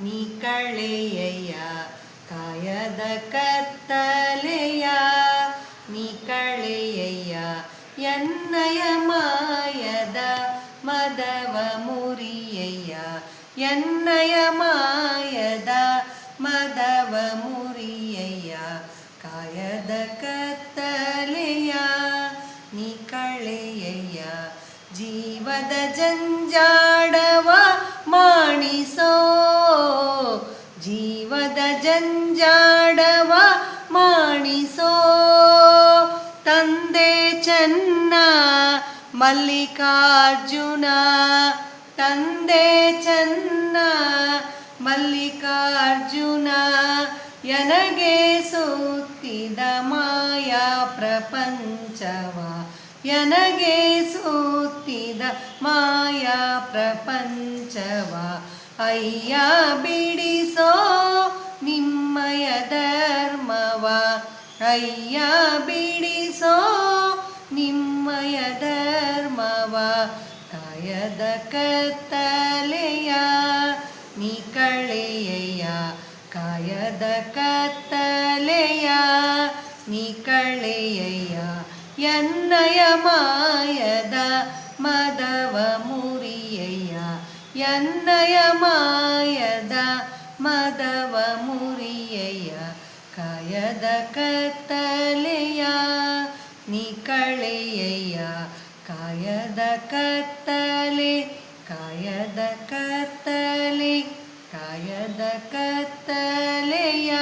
ನೀ ಕಳೆಯಯ್ಯ, ಕಾಯದ ಕತ್ತಲೆಯ. ನೀ ಕಳೆಯಯ್ಯ, ಎನ್ನಯ ಮಾಯದ ಮದವ ಮುರಿಯಯ್ಯ. ಎನ್ನಯ ಮಾಯದ ಮದವ ಮುರಿಯಯ್ಯ, ಕಾಯದ ಕತ್ತಲೆಯ. ನೀ ಕಳೆಯಯ್ಯ, ಜೀವದ ಜಂಜಾಡವ ಜಂಜಾಡವ ಮಾಣಿಸೋ ತಂದೆ ಚೆನ್ನ ಮಲ್ಲಿಕಾರ್ಜುನ, ತಂದೆ ಚೆನ್ನ ಮಲ್ಲಿಕಾರ್ಜುನ, ಎನಗೆ ಸೋತಿದ ಮಾಯಾ ಪ್ರಪಂಚವ, ಎನಗೆ ಸೋತಿದ ಮಾಯಾ ಪ್ರಪಂಚವ, ಅಯ್ಯ ಬಿಡಿಸೋ ಅಯ್ಯ ಬಿಡಿಸೋ ನಿಮ್ಮಯ ಧರ್ಮವ ಕಾಯದ ಕತ್ತಲೆಯ ನೀ ಕಳೆಯ ಕಾಯದ ಕತ್ತಲೆಯ ನೀ ಕಳೆಯ ಎನ್ನಯ ಮಾಯದ ಮದವ ಮುರಿಯಯ್ಯ ಎನ್ನಯ ಮಾಯದ ಮದವ ಮುರಿಯಯ್ಯ ಕಾಯದ ಕತ್ತಲೆಯ ನೀ ಕಳೆಯಯ್ಯ ಕಾಯದ ಕತ್ತಲೆ ಕಾಯದ ಕತ್ತಲೆ ಕಾಯದ ಕತ್ತಲೆಯ.